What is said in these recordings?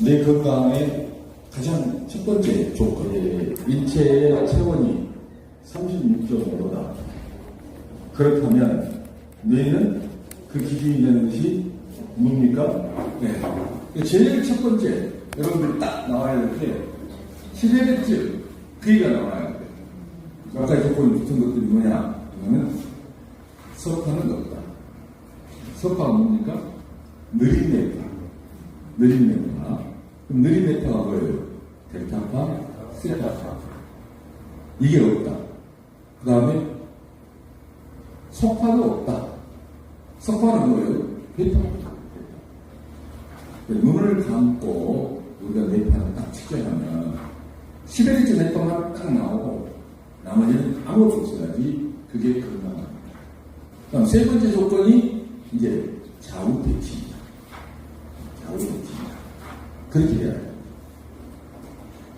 내 건강의 가장 첫 번째 조건, 예, 인체의 체온이 36.5도다. 그렇다면 뇌는 그 기준이 되는 것이 뭡니까? 네. 제일 첫 번째, 여러분들 딱 나와야 될 게, 시베르츠, 그이가 나와야 돼. 아까 조건이 붙은 것들이 뭐냐? 이거는 석화는 없다. 석화가 뭡니까? 느린 뇌파. 느린 뇌파. 그럼 느린 뇌파가 뭐예요? 델타파, 세타파. 이게 없다. 그 다음에 석화도 없다. 석화는 뭐예요? 베타입니다. 눈을 감고 우리가 뇌파를 딱 측정하면 11일째 뇌파만 딱 나오고 나머지는 아무것도 없어야지 그게 건강합니다. 그다음 세 번째 조건이 이제 좌우 배치입니다. 좌우 배치입니다. 그렇게 해야 돼요.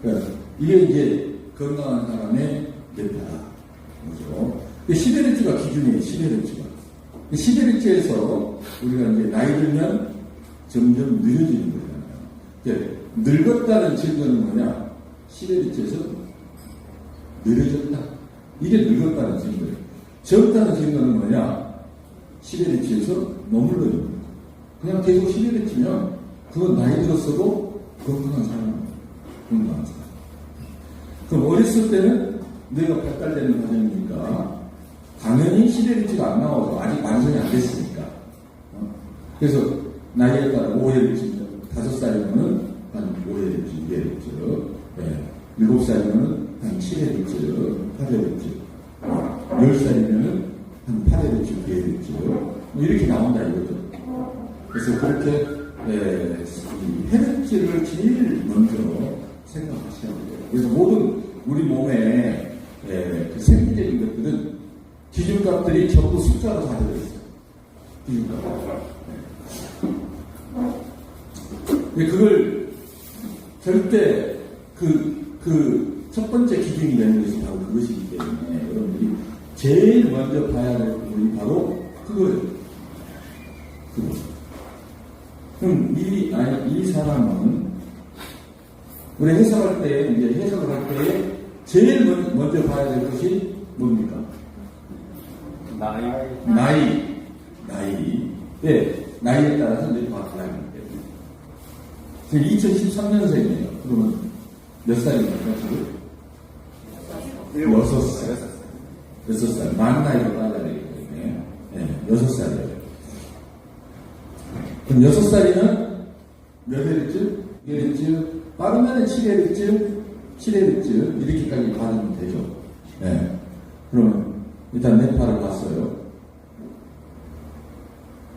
그러니까 이게 이제 건강한 사람의 뇌파다. 그죠? 11일째가 기준이에요, 11일째가. 11일째에서 우리가 이제 나이 들면 점점 느려지는 거잖아요. 이제 늙었다는 증거는 뭐냐? 11일째에서 느려졌다. 이게 늙었다는 증거예요. 젊다는 증거는 뭐냐? 11일째에서 머물러 있는 거. 그냥 계속 11일째면 그건 나이 들었어도 건강한 사람입니다. 건강한 사람. 그럼 어렸을 때는 뇌가 발달되는 과정이니까 당연히 11일째가 안 나와서 아직 완성이 안 됐으니까. 어? 그래서 나이에 따라 5회일째, 5살이면은 한 5회일째, 6회일째, 네. 7살이면은 한 7회일째, 8회일째, 10살이면은 한 8회일째, 9회일째, 뭐 이렇게 나온다 이거죠. 그래서 그렇게 에, 이 헤르츠를 제일 먼저 생각하셔야 돼요. 그래서 모든 우리 몸에 에, 그 생리적인 것들은 기준값들이 전부 숫자로 다 되어 있어요. 기준값. 네. 그걸 절대 그, 그 첫 번째 기준이 되는 것이 바로 그것이기 때문에 여러분들이 제일 먼저 봐야 될 부분이 바로 그거예요. 그거. 그럼 이, 아니, 이 사람은 우리 해석할 때, 이제 해석을 할 때에 제일 먼- 먼저 봐야 될 것이 뭡니까? 나이. 나이. 나이. 예, 나이에 따라서 이제 때문에. 지금 2013년생이에요. 그러면 몇 살입니까, 지금? 여섯 살. 여섯 살. 만 나이로 따져야 되기 때문에. 예, 여섯 살이에요. 그럼 여섯 살이면 몇 회일쯤? 6회일쯤? 빠르면 7회일쯤? 7회일쯤? 이렇게까지 받으면 되죠. 예. 그러면 일단 네파를 봤어요.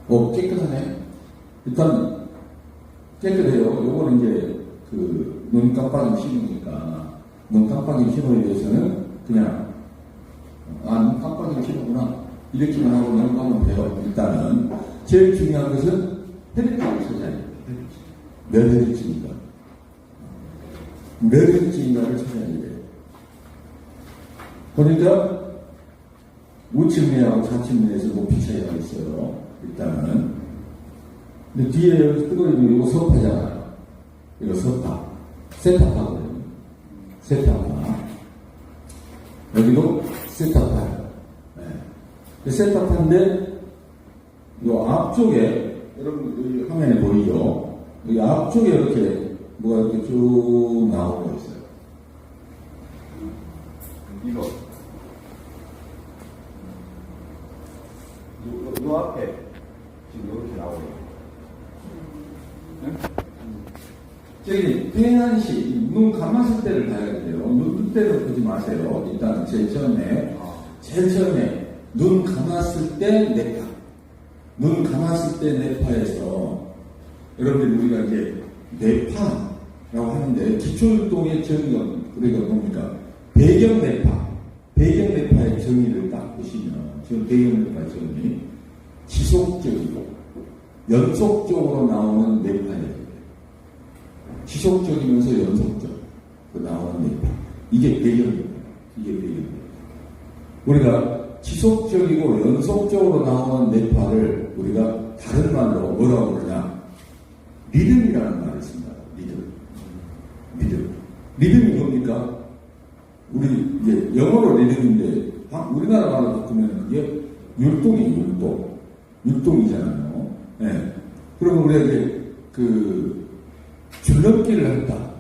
어, 깨끗하네. 일단 깨끗해요. 요거는 이제 그 눈 깜빡이 신으니까 눈 깜빡이 신호에 대해서는 그냥 아, 눈 깜빡이 신호구나. 이렇게만 하고 넘어가면 돼요. 일단은 제일 중요한 것은 혈액을 찾아야 돼요. 몇 혈액인가? 몇 혈액인가를 찾아야 돼요. 그러니까 우측면하고 좌측면에서 높이 차이가 있어요. 일단은. 근데 뒤에 여기 뜨거리는 이거 서파잖아요. 이거 서파. 세타파거든요. 세타파. 여기도 세타파예요. 네. 세타파인데, 요 앞쪽에, 여러분, 여기 화면에 보이죠? 여기 앞쪽에 이렇게 뭐가 이렇게 쭉 나오고 있어요. 이거. 요, 요 앞에 지금 이렇게 나오네요. 저기 태안시 눈 감았을 때를 봐야 돼요. 눈뜰 때를 보지 마세요. 일단 제일 처음에 제일 처음에 눈 감았을 때 뇌파. 눈 감았을 때 뇌파에서 여러분들 우리가 이제 뇌파라고 하는데 기초율동의 정의가 우리가 뭡니까? 배경 뇌파. 배경 뇌파의 정의를 딱 보시면 지금 배경 뇌파의 정의 지속적이고 연속적으로 나오는 뇌파예요. 지속적이면서 연속적 그 나오는 뇌파 이게 배경입니다. 이게 배경입니다. 우리가 지속적이고 연속적으로 나오는 뇌파를 우리가 다른 말로 뭐라고 그러냐 리듬이라는 말을 씁니다. 리듬. 리듬이 뭡니까? 우리 이제 영어로 리듬인데 아, 우리나라 말로 바꾸면 이게 율동이에요, 율동. 율동이잖아요. 예. 그러면 우리가 이제 그 줄넘기를 한다.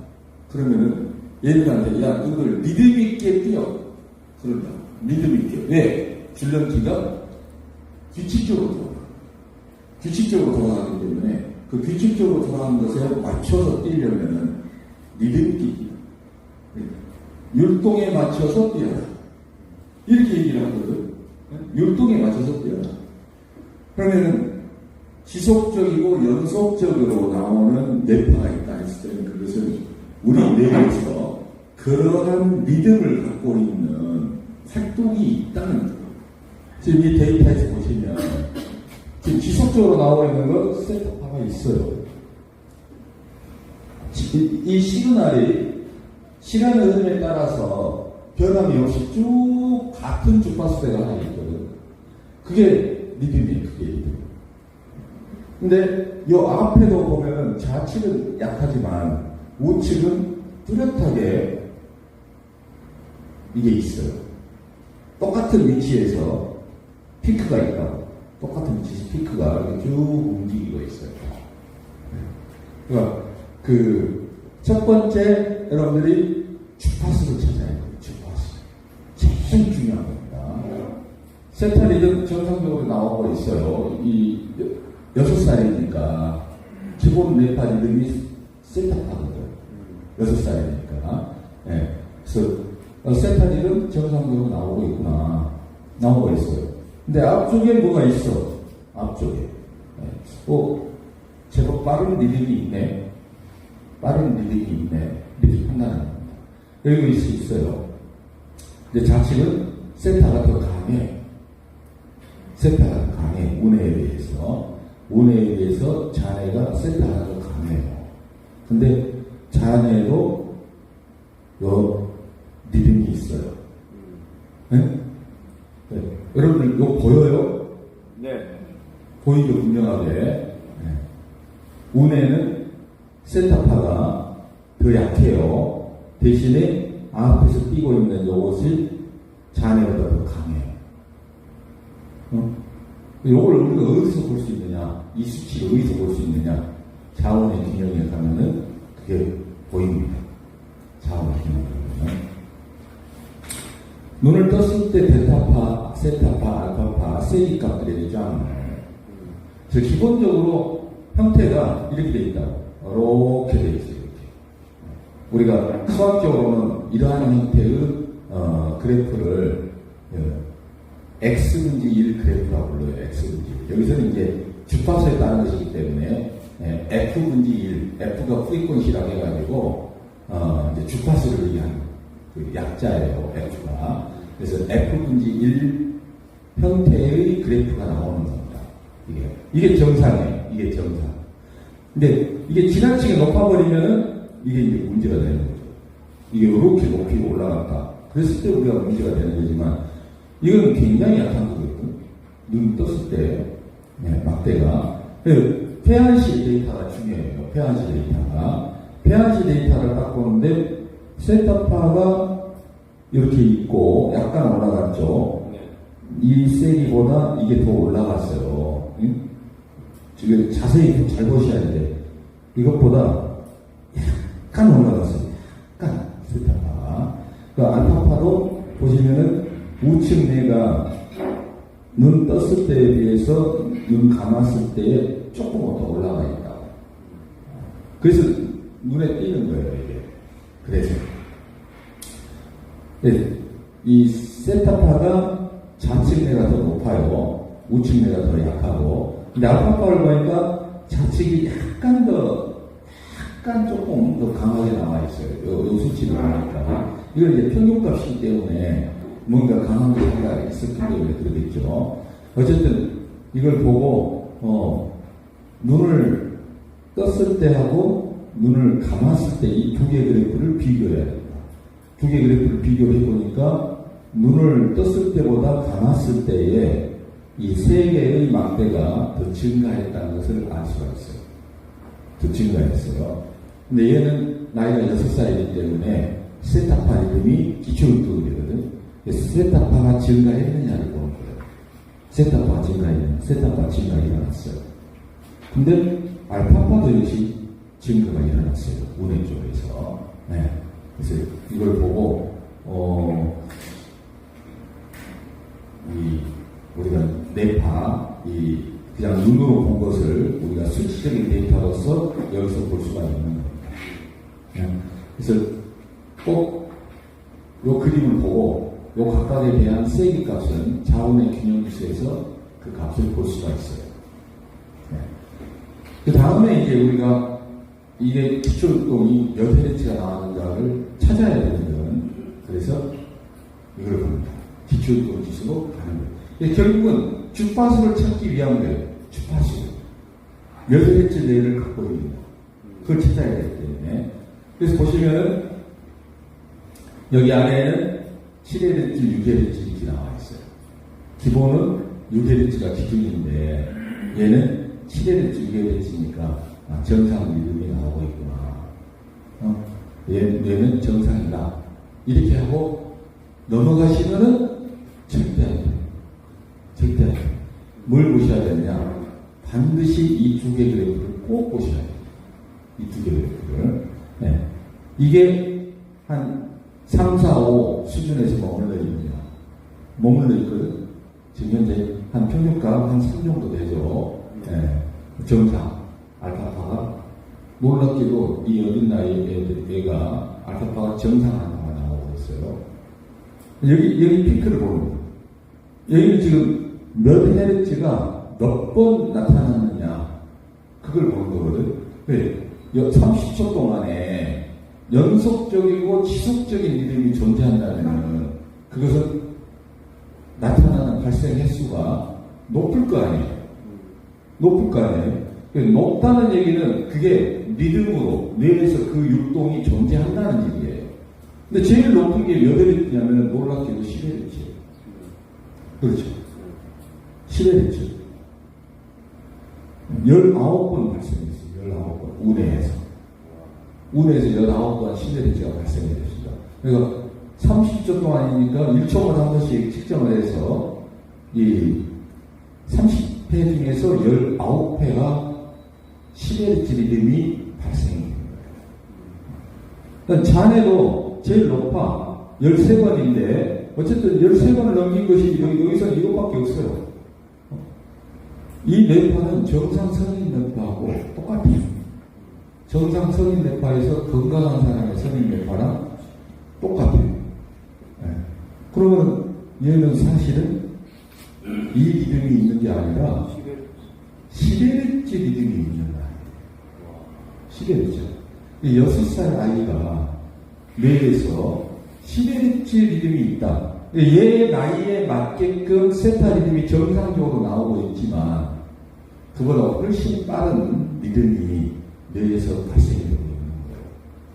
그러면은 얘들한테 야, 너들 리듬 있게 뛰어. 그런다. 리듬 있게. 왜? 줄넘기가 규칙적으로 돌아. 규칙적으로 돌아가기 때문에 그 규칙적으로 돌아가는 것에 맞춰서 뛰려면은 리듬 있게. 율동에 맞춰서 뛰어라. 이렇게 얘기를 하거든. 율동에 맞춰서 뛰어라. 그러면은 지속적이고 연속적으로 나오는 뇌파가 있 다 했을 때는 그것은 우리 뇌에서 그러한 리듬을 갖고 있는 활동이 있다는 거예요. 지금 이 데이터에서 보시면 지금 지속적으로 나오고 있는 건 세터파가 있어요. 이, 이 시그널이 시간의 흐름에 따라서 변함이 없이 쭉 같은 주파수대가 하나 있거든. 그게 리듬이에요, 그게 리듬. 근데 요 앞에도 보면은 좌측은 약하지만 우측은 뚜렷하게 이게 있어요. 똑같은 위치에서 피크가 있다고. 똑같은 위치에서 피크가 쭉 움직이고 있어요. 그러니까 그 첫 번째 여러분들이 주파수를 찾아야 돼요. 주파수. 제일 중요한 겁니다. 세타 리듬 정상적으로 나오고 있어요. 이 여- 여섯 살이니까 기본 네파 리듬이 세타파거든. 여섯 살이니까. 예. 그래서 어, 세타리듬 정상적으로 나오고 있구나. 나오고 있어요. 근데 앞쪽에 뭐가 있어? 앞쪽에. 예. 어, 제법 빠른 리듬이 있네. 빠른 리듬이 있네. 이렇게 판단합니다. 여기 있을 수 있어요. 근데 좌측은 세타가 더 강해. 세타가 강해. 운해에 비해서. 비해서 잔해가 세타가 더 강해요. 근데 잔해도 요 리듬이 있어요. 네? 네. 여러분들 이거 보여요? 네. 보이죠, 분명하게. 네. 운해는 세타파가 더 약해요. 대신에 앞에서 뛰고 있는 요것이 잔해보다 더 강해요. 어? 요걸 우리가 어디서 볼 수 있느냐? 이 수치를 어디서 볼 수 있느냐? 자원의 균형에 가면은 그게 보입니다. 자원의 균형에 가면은. 눈을 떴을 때 베타파, 세타파, 알파파, 세기 값들이 쫙저 기본적으로 형태가 이렇게 돼 있다. 이렇게 돼 있어요. 이렇게. 우리가 수학적으로는 이러한 형태의 어, 그래프를 어, X분지 1 그래프라고 불러요. X분지 1. 여기서는 이제 주파수에 따른 것이기 때문에 예, F분지 1, F가 프리퀀시라고 해가지고 어, 이제 주파수를 위한 그 약자예요. F가. 그래서 F분지 1 형태의 그래프가 나오는 겁니다. 이게, 이게 정상이에요. 이게 정상. 근데 이게 지나치게 높아버리면은 이게 이제 문제가 되는 거죠. 이게 이렇게 높이 올라갔다. 그랬을 때 우리가 문제가 되는 거지만 이건 굉장히 약한 거거든요. 눈 떴을 때, 네, 막대가. 그 폐한시 데이터가 중요해요. 폐한시 데이터가. 폐한시 데이터를 딱 보는데 세타파가 이렇게 있고 약간 올라갔죠. 네. 이 세기보다 이게 더 올라갔어요. 응? 지금 자세히 좀잘 보셔야 돼. 이것보다 약간 올라갔어요. 약간 세타파. 그 알파파도 보시면은 우측 뇌가 눈 떴을 때에 비해서 눈 감았을 때에 조금 더 올라가 있다. 그래서 눈에 띄는 거예요, 이게. 그래서. 네, 이 세타파가 좌측 뇌가 더 높아요. 우측 뇌가 더 약하고. 근데 알파파를 보니까 좌측이 약간 더, 약간 조금 더 강하게 나와 있어요. 요, 요 수치를 보니까. 이건 이제 평균값이기 때문에 뭔가 강한 게가 있었기 때문에 그러겠죠. 어쨌든 이걸 보고, 어, 눈을 떴을 때 하고 눈을 감았을 때 이 두 개의 그래프를 비교해야 됩니다. 두 개의 그래프를 비교해 보니까 눈을 떴을 때보다 감았을 때에 이 세 개의 막대가 더 증가했다는 것을 알 수가 있어요. 더 증가했어요. 근데 얘는 나이가 6살이기 때문에 세타파 이름이 기초운동이거든. 그래서 세타파가 증가했느냐를 보는 거예요. 세타파가 증가했느냐, 세타파 증가가 일어났어요. 근데 알파파도 역시 증가가 일어났어요. 운행 쪽에서. 네. 그래서 이걸 보고, 어, 이, 우리가 네파, 이, 그냥 눈으로 본 것을 우리가 수치적인 데이터로서 여기서 볼 수가 있는 겁니다. 네. 그래서 꼭요 그림을 보고 요 각각에 대한 세기 값은 자원의 균형지수에서 그 값을 볼 수가 있어요. 네. 그 다음에 이제 우리가 이게 기초운동이 몇 헤르츠가 나왔는가를 찾아야 되거든. 그래서 이걸 봅니다. 기초운동 지수로 가는 거예요. 결국은 주파수를 찾기 위한 거예요. 주파수. 몇 헤르츠 내를 갖고 있는 거. 그걸 찾아야 되기 때문에. 그래서 보시면은 여기 안에는 7헤르츠, 6헤르츠 이렇게 나와 있어요. 기본은 6헤르츠가 기준인데 얘는 7헤르츠, 6헤르츠니까 아, 정상 리듬이 나오고 있구나. 어? 얘, 얘는 정상이다. 이렇게 하고 넘어가시면은 절대 안 돼요. 절대 안 돼요. 뭘 보셔야 되느냐? 반드시 이 두 개 그래프를 꼭 보셔야 돼요. 이 두 개 그래프를. 네. 이게 한 3, 4, 5 수준에서 머물러 있습니다. 머물러 있거든. 지금 현재 한 평균가 한 3 정도 되죠. 네. 정상. 알파파가 놀랍게도 이 어린 나이 애들, 애가 알파파가 정상 하나가 나오고 있어요. 여기, 여기 피크를 보는 거예요. 여기는 지금 몇 헤르츠가 몇 번 나타났느냐. 그걸 보는 거거든. 왜? 30초 동안에 연속적이고 지속적인 리듬이 존재한다면 그것은 나타나는 발생 횟수가 높을 거 아니에요. 높을 거 아니에요. 그러니까 높다는 얘기는 그게 리듬으로 뇌에서 그 율동이 존재한다는 얘기예요. 근데 제일 높은 게몇 헤르츠냐면 놀랍게도 10헤르츠예요. 그렇죠. 10헤르츠. 19번 발생했어요. 19번. 운해에서. 운에서 19번 10회대가 발생이 됐습니다. 그러니까 30초 동안이니까 1초마다 한 번씩 측정을 해서 이 30회 중에서 19회가 10회대 리듬이 발생이 됩니다. 그러니까 잔해도 제일 높아 13번인데 어쨌든 13번을 넘긴 것이 여기, 여기서 이것밖에 없어요. 이 뇌파는 정상 성인 뇌파하고 똑같아요. 정상 성인 뇌파에서 건강한 사람의 성인 뇌파랑 똑같아요. 예. 그러면 얘는 사실은 이 리듬이 있는 게 아니라 시베르츠 리듬이 있는 거예요. 이 여섯 살 아이가 뇌에서 시베르츠 리듬이 있다. 얘 나이에 맞게끔 세타 리듬이 정상적으로 나오고 있지만 그보다 훨씬 빠른 리듬이 뇌에서 발생이 되고 있는 거예요.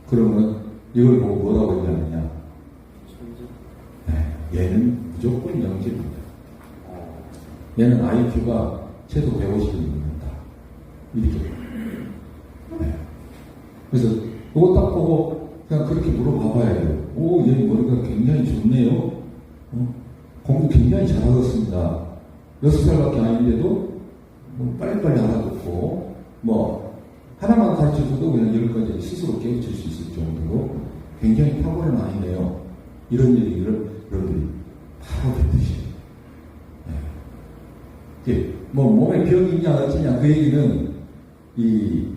그러면 이걸 보고 뭐라고 얘기하느냐? 네, 얘는 무조건 영재입니다. 얘는 IQ가 최소 150이 넘는다. 이렇게. 네. 그래서 이거 딱 보고 그냥 그렇게 물어봐봐야 돼요. 오, 얘 머리가 굉장히 좋네요. 어? 공부 굉장히 잘하겠습니다. 여섯 살밖에 아닌데도 뭐 빨리빨리 알아듣고 뭐 하나만 가르쳐줘도 그냥 열 가지 스스로 깨우칠 수 있을 정도로 굉장히 탁월한 아이네요. 이런 얘기를 여러분들이 바로 듣듯이. 네. 이게 뭐 몸에 병이 있냐 어쩌냐 그 얘기는 이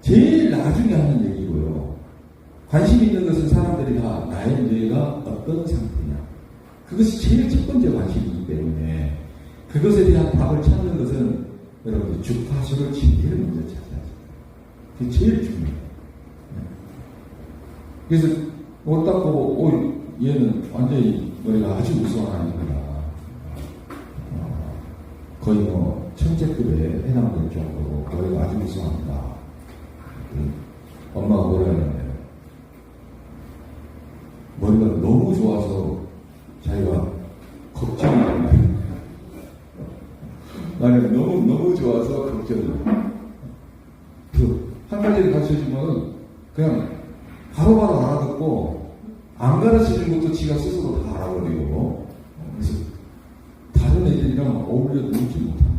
제일 나중에 하는 얘기고요. 관심 있는 것은 사람들이 다 나의 뇌가 어떤 상태냐. 그것이 제일 첫 번째 관심이기 때문에 그것에 대한 답을 찾는 것은 여러분들 주파수를 진리를 먼저 찾아야죠. 그게 제일 중요해요. 네. 그래서 옷딱 보고, 오, 얘는 완전히 머리가 아주 우수한 아이구나. 어, 거의 뭐, 천재급에 해당될 정도로 머리가 아주 우수합니다. 음, 엄마가 머리가 너무 좋아서 자기가 걱정이 된다. 나는 너무, 너무 좋아서 걱정이 된다. 그냥 바로 바로 알아듣고 안 가르치는 것도 지가 스스로 다 알아버리고 어, 그래서 다른 애들이랑 어울려 놀지 거예요.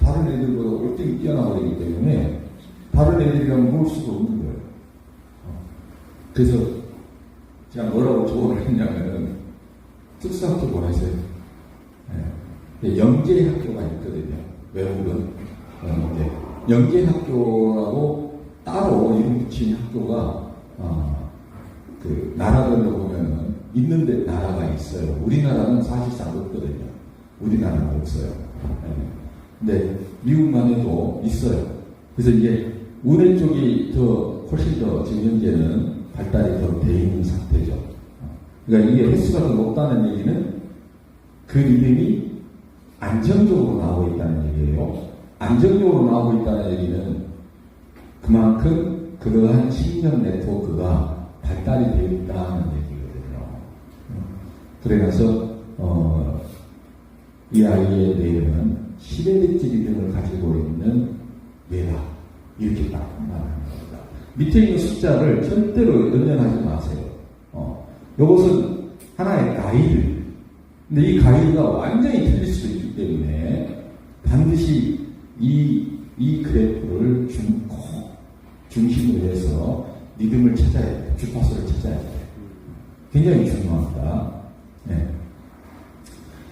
다른 애들보다 월등히 뛰어나버리기 때문에 다른 애들이랑 놀 수가 없는 거예요. 어, 그래서 제가 뭐라고 조언을 했냐면은 특수학교 보내세요. 예. 영재학교가 있거든요. 외국은 어, 이제 영재학교라고 따로 붙인 학교가 어, 그 나라별로 보면은 있는데 나라가 있어요. 우리나라는 사실상 없거든요. 우리나라는 없어요. 예. 근데 미국만 해도 있어요. 그래서 이제 운해 쪽이 더 훨씬 더 지금 현재는 발달이 더 돼 있는 상태죠. 그러니까 이게 횟수가 더 높다는 얘기는 그 이름이 안정적으로 나오고 있다는 얘기예요. 안정적으로 나오고 있다는 얘기는 그만큼 그러한 식량 네트워크가 발달이 되어 있다는 얘기거든요. 그래서 어, 이 아이의 내용은 시베리티 등을 가지고 있는 뇌다 이렇게 딱 말하는 겁니다. 밑에 있는 숫자를 절대로 연연하지 마세요. 어, 이것은 하나의 가이드. 근데 이 가이드가 완전히 틀릴 수도 있기 때문에 반드시 이, 이 그래프를 중, 꼭 중심으로 해서 리듬을 찾아야 돼요. 주파수를 찾아야 돼요. 굉장히 중요합니다. 네.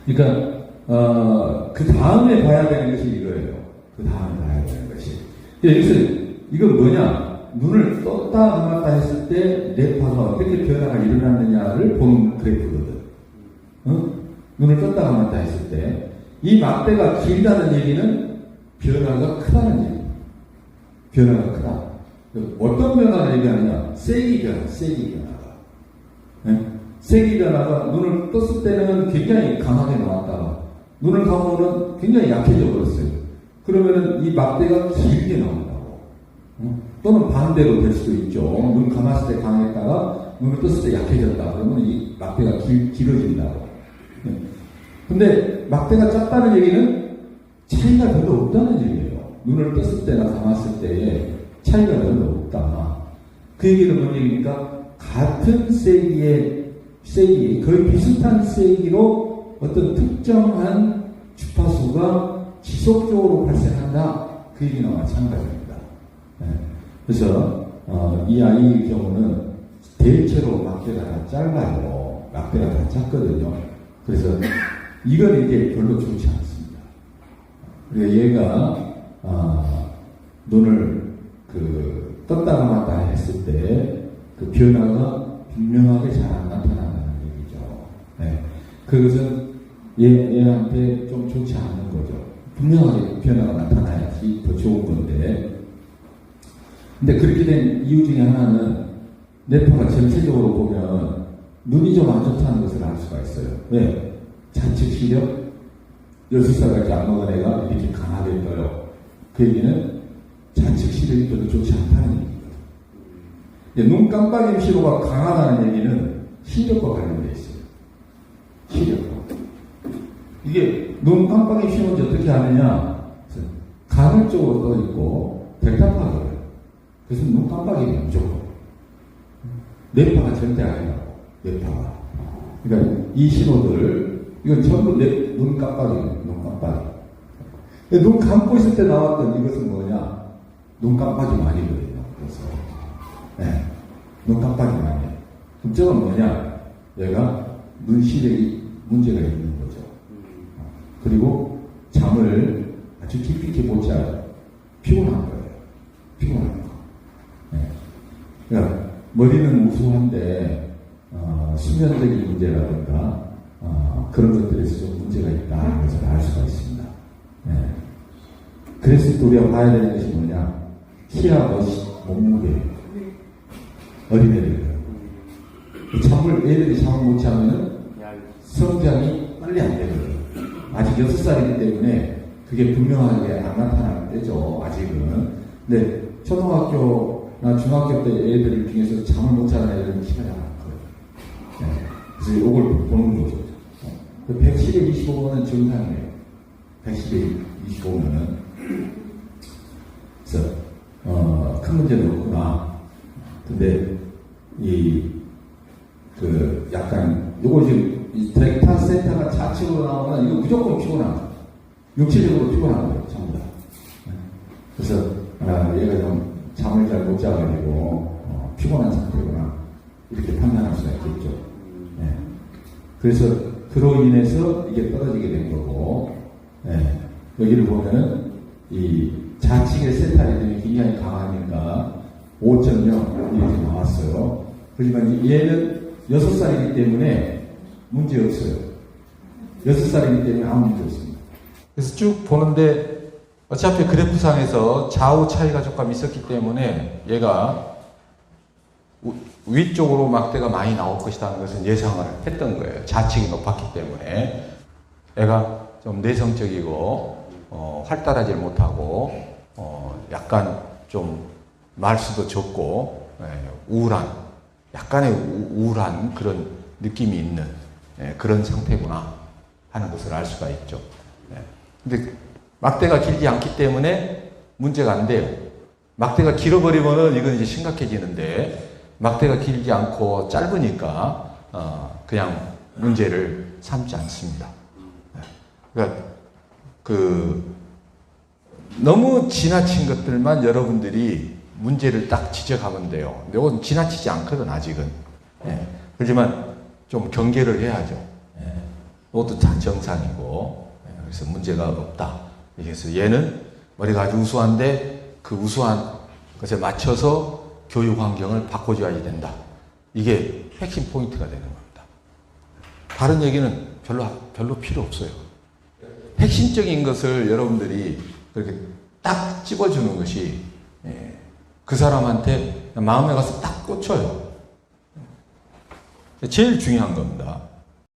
그러니까, 어, 그 다음에 봐야 되는 것이 이거예요. 그 다음에 봐야 되는 것이. 여기서 이건 뭐냐? 눈을 떴다 감았다 했을 때 뇌파가 어떻게 변화가 일어났느냐를 보는 그래프거든. 어? 눈을 떴다 감았다 했을 때 이 막대가 길다는 얘기는 변화가 크다는 얘기. 변화가 크다. 어떤 변화를 얘기하느냐? 세기 변화, 세기 변화가. 네? 세기 변화가 눈을 떴을 때는 굉장히 강하게 나왔다가 눈을 감으면 굉장히 약해져 버렸어요. 그러면은 이 막대가 길게 나온다고. 어? 또는 반대로 될 수도 있죠. 눈 감았을 때 강했다가 눈을 떴을 때 약해졌다. 그러면 이 막대가 길, 길어진다고. 네. 근데 막대가 작다는 얘기는 차이가 별로 없다는 얘기예요. 눈을 떴을 때나 감았을 때의 차이가 별로 없다. 그 얘기는 뭔 얘기입니까? 같은 세기의 세기, 거의 비슷한 세기로 어떤 특정한 주파수가 지속적으로 발생한다. 그 얘기나 마찬가지입니다. 네. 그래서 어, 이 아이의 경우는 대체로 막대가 다 짧아요. 막대가 다 작거든요. 그래서 이건 이게 별로 좋지 않습니다. 그래서 얘가 아, 눈을 그 떴다 감았다 했을 때 그 변화가 분명하게 잘 안 나타난다는 얘기죠. 네. 그것은 얘, 얘한테 좀 좋지 않은 거죠. 분명하게 변화가 나타나야지 더 좋은 건데. 근데 그렇게 된 이유 중에 하나는 뇌파가 전체적으로 보면 눈이 좀 안 좋다는 것을 알 수가 있어요. 왜? 자측 시력? 여섯 살까지 안 먹은 애가 이렇게 강하게 떠요. 그 얘기는 자측 시력이 별로 좋지 않다는 얘기입니다. 눈 깜빡임 신호가 강하다는 얘기는 시력과 관련되어 있어요. 시력과. 이게 눈 깜빡임 신호인지 어떻게 아느냐? 간헐적으로 떠 있고 델타파거든요. 그래서 눈 깜빡임이 무조건. 뇌파가 절대 아니라고. 뇌파가. 그러니까 이 신호들 이건 전부 내, 눈 깜빡이에요. 눈 깜빡이. 눈 감고 있을 때 나왔던 이것은 뭐냐? 눈 깜빡이 아니거든요. 그래서. 네. 눈 깜빡이 아니에요. 그럼 저건 뭐냐? 얘가 눈 시력이 문제가 있는 거죠. 그리고 잠을 아주 깊이 있게 못 자요. 피곤한 거예요. 피곤한 거. 네. 그러니까 머리는 우수한데 어, 수면적인 문제라든가 어, 그런 것들에서 좀 문제가 있다 그래서 알 수가 있습니다. 네. 그래서 또 우리가 봐야 되는 것이? 멋이, 몸무게, 어린애들. 잠을 애들이 잠을 못 자면은 성장이 빨리 안 되거든요. 아직 여섯 살이기 때문에 그게 분명하게 안 나타날 때죠. 아직은. 근데 초등학교나 중학교 때 애들 중에서 잠을 못 자는 애들은 키가. 네. 그래서 이걸 보는 거죠. 110에 25는 정상이에요. 110에 25면은. 그래서, 어, 큰 문제는 없구나. 근데, 이, 그, 약간, 요거 지금, 이 델타 세타가 좌측으로 나오면 이거 무조건 피곤합니다. 육체적으로 피곤하고요, 전부 다. 네. 그래서, 아, 얘가 좀 잠을 잘 못 자가지고, 어, 피곤한 상태구나. 이렇게 판단할 수가 있겠죠. 네. 그래서, 그로 인해서 이게 떨어지게 된 거고, 네. 여기를 보면은, 이 좌측의 세타 리듬이 굉장히 강하니까, 5.0 이렇게 나왔어요. 하지만 얘는 6살이기 때문에 문제 없어요. 6살이기 때문에 아무 문제 없습니다. 그래서 쭉 보는데 어차피 그래프상에서 좌우 차이가 조금 있었기 때문에 얘가 우- 위쪽으로 막대가 많이 나올 것이라는 것은 예상을 했던 거예요. 좌측이 높았기 때문에. 애가 좀 내성적이고, 어, 활달하지 못하고, 어, 약간 좀 말수도 적고, 예, 우울한, 약간의 우- 우울한 그런 느낌이 있는 예, 그런 상태구나 하는 것을 알 수가 있죠. 예. 근데 막대가 길지 않기 때문에 문제가 안 돼요. 막대가 길어버리면은 이건 이제 심각해지는데 막대가 길지 않고 짧으니까 어, 그냥 문제를 삼지 않습니다. 예. 그러니까 그 너무 지나친 것들만 여러분들이 문제를 딱 지적하면 돼요. 이건 지나치지 않거든 아직은. 예. 그렇지만 좀 경계를 해야죠. 예. 이것도 다 정상이고 예. 그래서 문제가 없다. 그래서 얘는 머리가 아주 우수한데 그 우수한 것에 맞춰서 교육 환경을 바꿔줘야 된다. 이게 핵심 포인트가 되는 겁니다. 다른 얘기는 별로 별로 필요 없어요. 핵심적인 것을 여러분들이 그렇게 딱 집어주는 것이 예, 그 사람한테 마음에 가서 딱 꽂혀요. 제일 중요한 겁니다.